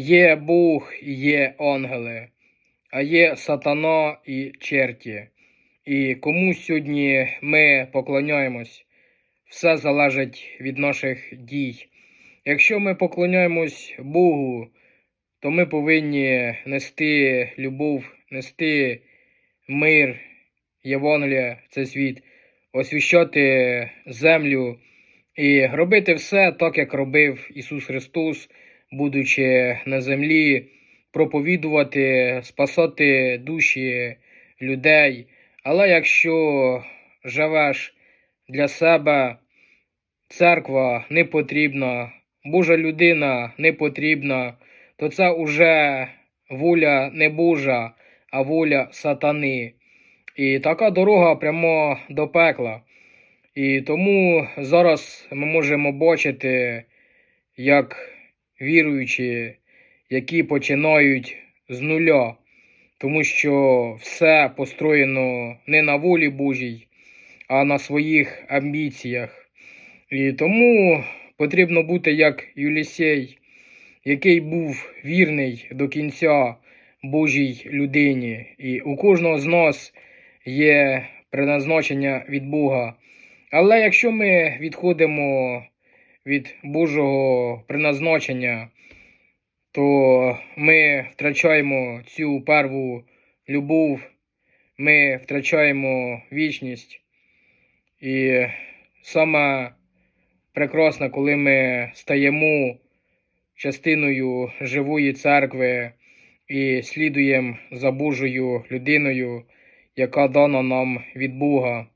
Є Бог і є ангели, а є сатана і черті. І кому сьогодні ми поклоняємось, все залежить від наших дій. Якщо ми поклоняємось Богу, то ми повинні нести любов, нести мир, Євангелія в цей світ, освіщати землю і робити все так, як робив Ісус Христос, будучи на землі, проповідувати, спасати душі людей. Але якщо живеш для себе, церква не потрібна, Божа людина не потрібна, то це уже воля не Божа, а воля сатани. І така дорога прямо до пекла. І тому зараз ми можемо бачити, як віруючі, які починають з нуля, тому що все построєно не на волі Божій, а на своїх амбіціях. І тому потрібно бути як Юлісей, який був вірний до кінця Божій людині. І у кожного з нас є призначення від Бога. Але якщо ми відходимо від Божого призначення, то ми втрачаємо цю перву любов, ми втрачаємо вічність. І саме прекрасно, коли ми стаємо частиною живої церкви і слідуємо за Божою людиною, яка дана нам від Бога.